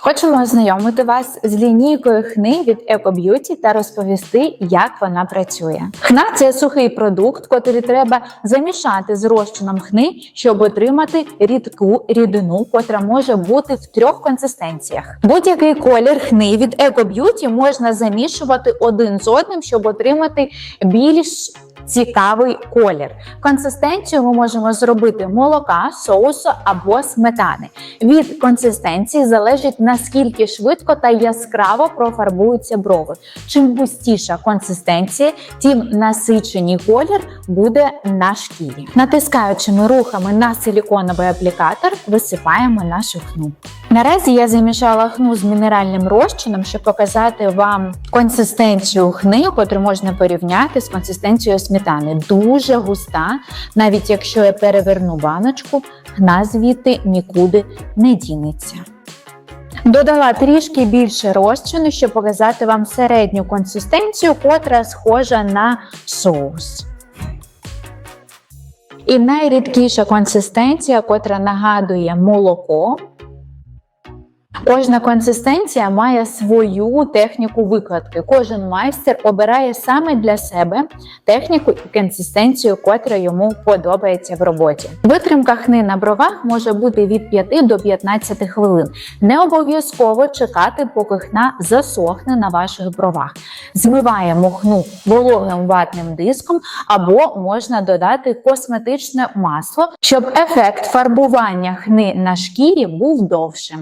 Хочемо ознайомити вас з лінійкою хни від EcoBeauty та розповісти, як вона працює. Хна це сухий продукт, котрий треба замішати з розчином хни, щоб отримати рідку рідину, котра може бути в трьох консистенціях. Будь-який колір хни від EcoBeauty можна замішувати один з одним, щоб отримати більш цікавий колір. Консистенцію ми можемо зробити молока, соусу або сметани. Від консистенції залежить наскільки швидко та яскраво профарбуються брови. Чим густіша консистенція, тим насиченій колір буде на шкірі. Натискаючими рухами на силіконовий аплікатор висипаємо нашу хну. Наразі я замішала хну з мінеральним розчином, щоб показати вам консистенцію хни, яку можна порівняти з консистенцією сметани. Дуже густа, навіть якщо я переверну баночку, хна звідти нікуди не дінеться. Додала трішки більше розчину, щоб показати вам середню консистенцію, котра схожа на соус. І найрідкіша консистенція, котра нагадує молоко. Кожна консистенція має свою техніку викладки. Кожен майстер обирає саме для себе техніку і консистенцію, котра йому подобається в роботі. Витримка хни на бровах може бути від 5 до 15 хвилин. Не обов'язково чекати, поки хна засохне на ваших бровах. Змиваємо хну вологим ватним диском або можна додати косметичне масло, щоб ефект фарбування хни на шкірі був довшим.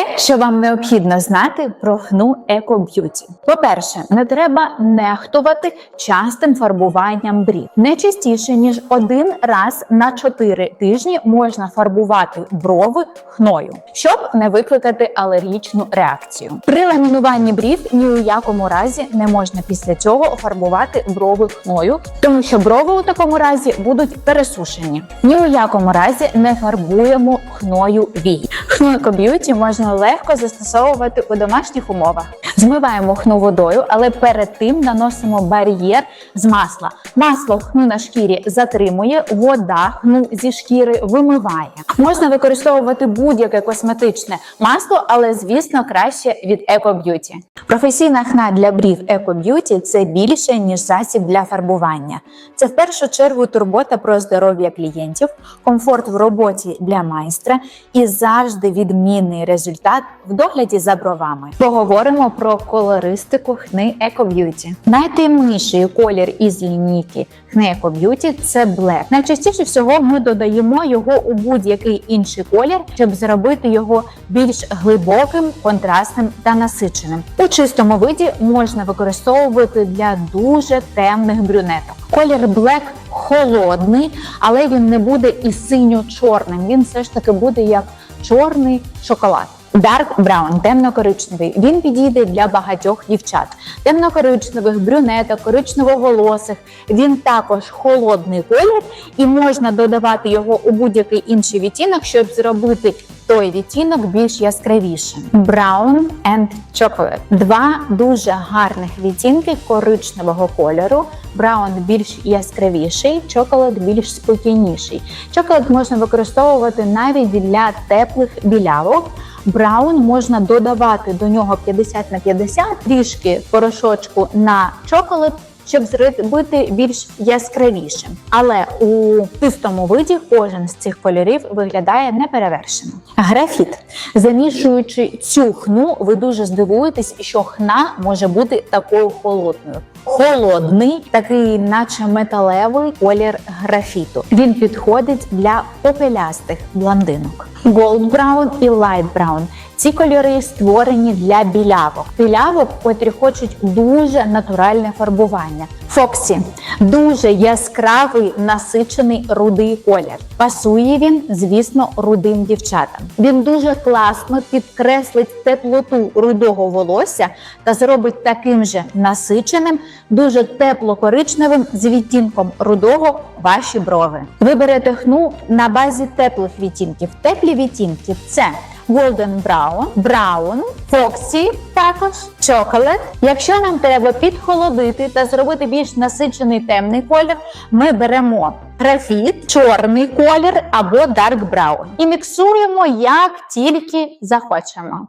Те, що вам необхідно знати про Eco Beauty. По-перше, не треба нехтувати частим фарбуванням брів. Не частіше ніж один раз на 4 тижні можна фарбувати брови хною, щоб не викликати алергічну реакцію. При ламінуванні брів ні у якому разі не можна після цього фарбувати брови хною, тому що брови у такому разі будуть пересушені. Ні у якому разі не фарбуємо хною вії. Хну Beauty можна легко застосовувати у домашніх умовах. Змиваємо хну водою, але перед тим наносимо бар'єр з масла. Масло хну на шкірі затримує, вода хну зі шкіри вимиває. Можна використовувати будь-яке косметичне масло, але звісно краще від Eco Beauty. Професійна хна для брів Eco Beauty – це більше ніж засіб для фарбування. Це в першу чергу турбота про здоров'я клієнтів, комфорт в роботі для майстра і завжди відмінний результат в догляді за бровами. Поговоримо про колористику хни Eco Beauty. Найтемніший колір із лінійки хни Eco Beauty – це Black. Найчастіше всього ми додаємо його у будь-який інший колір, щоб зробити його більш глибоким, контрастним та насиченим. У чистому виді можна використовувати для дуже темних брюнеток. Колір Black холодний, але він не буде і синьо-чорним. Він все ж таки буде як чорний шоколад. Dark Браун, темно-коричневий. Він підійде для багатьох дівчат. Темно-коричневих, брюнеток, коричнево-волосих. Він також холодний колір, і можна додавати його у будь-який інший відтінок, щоб зробити той відтінок більш яскравішим. Brown and Chocolate. Два дуже гарних відтінки коричневого кольору. Браун більш яскравіший, чоколад більш спокійніший. Чоколад можна використовувати навіть для теплих білявок. Браун можна додавати до нього 50 на 50, трішки порошочку на чоколад, щоб зробити більш яскравішим. Але у чистому виді кожен з цих кольорів виглядає неперевершено. Графіт. Замішуючи цю хну, ви дуже здивуєтесь, що хна може бути такою холодною. Холодний, такий, наче металевий колір графіту. Він підходить для попелястих блондинок. Gold Brown і Light Brown. Ці кольори створені для білявок. Білявок, котрі хочуть дуже натуральне фарбування. Фоксі дуже яскравий насичений рудий колір. Пасує він, звісно, рудим дівчатам. Він дуже класно підкреслить теплоту рудого волосся та зробить таким же насиченим, дуже тепло-коричневим з відтінком рудого ваші брови. Ви берете хну на базі теплих відтінків. Теплі відтінки це Golden Brown, Brown, Foxy, також Chocolate. Якщо нам треба підхолодити та зробити більш насичений темний колір, ми беремо графіт, чорний колір або Dark Brown. І міксуємо як тільки захочемо.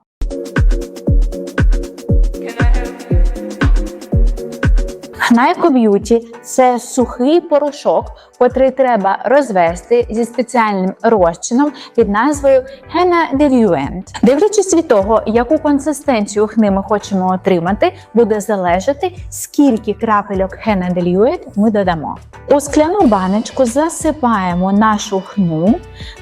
Гнайко Б'юті це сухий порошок, котрий треба розвести зі спеціальним розчином під назвою Henna Diluent. Дивлячись від того, яку консистенцію хни ми хочемо отримати, буде залежати, скільки крапельок Henna Diluent ми додамо. У скляну баночку засипаємо нашу хну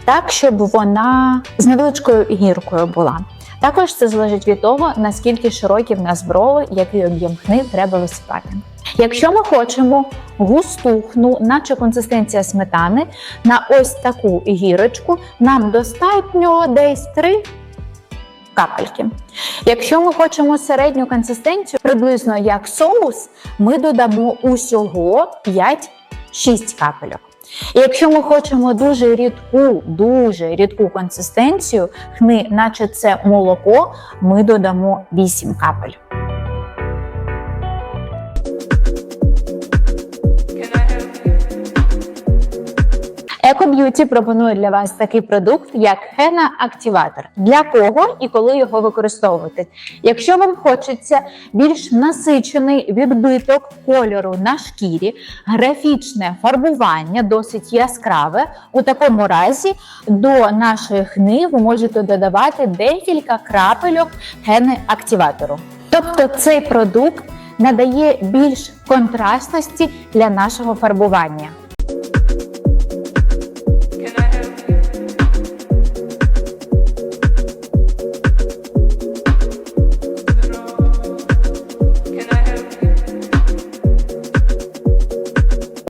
так, щоб вона з невеличкою гіркою була. Також це залежить від того, наскільки широкі в нас брови, який об'єм хни треба висипати. Якщо ми хочемо густу хну, наче консистенція сметани, на ось таку гірочку, нам достатньо десь 3 капельки. Якщо ми хочемо середню консистенцію, приблизно як соус, ми додамо усього 5-6 капельок. Якщо ми хочемо дуже рідку, дуже рідку консистенцію, хни, наче це молоко, ми додамо 8 капель. EcoBeauty пропонує для вас такий продукт, як Хена Активатор. Для кого і коли його використовувати? Якщо вам хочеться більш насичений відбиток кольору на шкірі, графічне фарбування досить яскраве. У такому разі до нашої хни ви можете додавати декілька крапельок гени активатору. Тобто цей продукт надає більш контрастності для нашого фарбування.